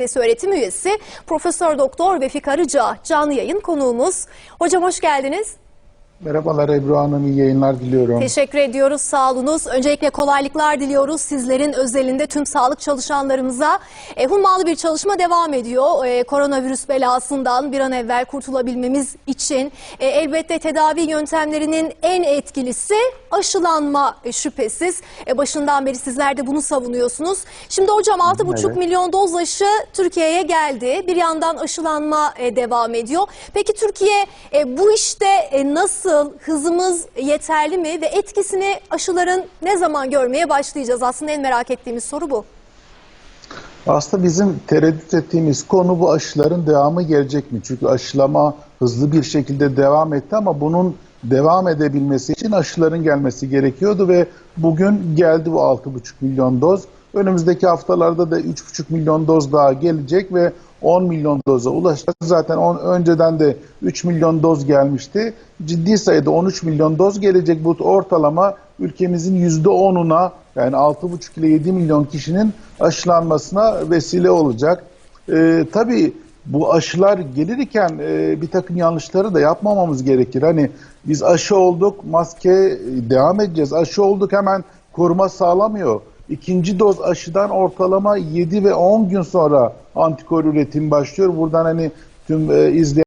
Üniversitesi öğretim üyesi Profesör Doktor Vefik Arıca canlı yayın konuğumuz. Hocam hoş geldiniz. Merhabalar Ebru Hanım, iyi yayınlar diliyorum. Teşekkür ediyoruz, sağ olunuz. Öncelikle kolaylıklar diliyoruz sizlerin özelinde tüm sağlık çalışanlarımıza. E, hummalı bir çalışma devam ediyor. E, koronavirüs belasından bir an evvel kurtulabilmemiz için. E, elbette tedavi yöntemlerinin en etkilisi aşılanma e, şüphesiz. E, başından beri sizler de bunu savunuyorsunuz. Şimdi hocam 6,5 Evet. milyon doz aşı Türkiye'ye geldi. Bir yandan aşılanma e, devam ediyor. Peki Türkiye e, bu işte e, nasıl, hızımız yeterli mi ve etkisini aşıların ne zaman görmeye başlayacağız? Aslında en merak ettiğimiz soru bu. Aslında bizim tereddüt ettiğimiz konu bu aşıların devamı gelecek mi? Çünkü aşılama hızlı bir şekilde devam etti ama bunun devam edebilmesi için aşıların gelmesi gerekiyordu ve bugün geldi bu 6,5 milyon doz. Önümüzdeki haftalarda da 3,5 milyon doz daha gelecek ve 10 milyon doza ulaşacak. Zaten on, önceden de 3 milyon doz gelmişti. Ciddi sayıda 13 milyon doz gelecek. Bu ortalama ülkemizin %10'una yani 6,5 ile 7 milyon kişinin aşılanmasına vesile olacak. Ee, tabii bu aşılar gelirken e, bir takım yanlışları da yapmamamız gerekir. Hani biz aşı olduk, maske devam edeceğiz. Aşı olduk hemen koruma sağlamıyor. İkinci doz aşıdan ortalama 7 ve 10 gün sonra antikor üretimi başlıyor. Buradan hani tüm e, izleyen